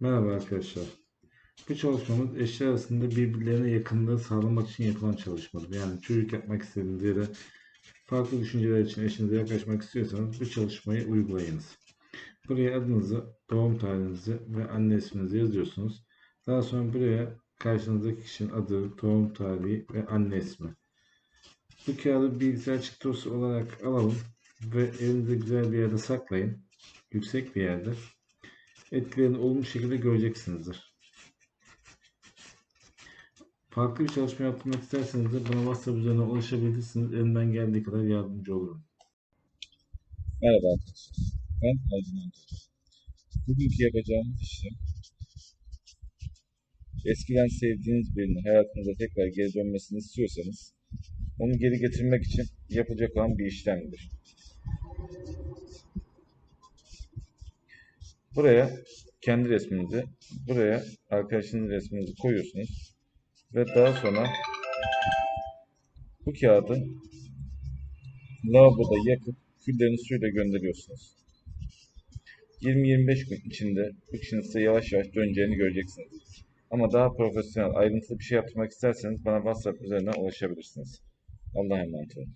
Merhaba arkadaşlar. Bu çalışmamız eşler arasında birbirlerine yakınlığı sağlamak için yapılan çalışmadır. Yani çocuk yapmak istediğiniz ya farklı düşünceler için eşinize yaklaşmak istiyorsanız bu çalışmayı uygulayınız. Buraya adınızı, doğum tarihinizi ve anne isminizi yazıyorsunuz. Daha sonra buraya karşınızdaki kişinin adı, doğum tarihi ve anne ismi. Bu kağıdı bilgisayar çıktısı olarak alalım ve elinizde güzel bir yerde saklayın. Yüksek bir yerde etkilerini olumlu şekilde göreceksinizdir. Farklı bir çalışma yaptırmak isterseniz de bana WhatsApp üzerinden ulaşabilirsiniz. Elimden geldiği kadar yardımcı olurum. Merhaba arkadaşlar. Ben Aydın Antoç. Bugünkü yapacağımız işlem eskiden sevdiğiniz birinin hayatınıza tekrar geri dönmesini istiyorsanız onu geri getirmek için yapılacak olan bir işlemdir. Buraya kendi resminizi, buraya arkadaşınızın resminizi koyuyorsunuz ve daha sonra bu kağıdı lavaboda yakıp küllerini suyla gönderiyorsunuz. 20-25 gün içinde bu kişinin size yavaş yavaş döneceğini göreceksiniz. Ama daha profesyonel, ayrıntılı bir şey yapmak isterseniz bana WhatsApp üzerinden ulaşabilirsiniz. Allah'a emanet olun.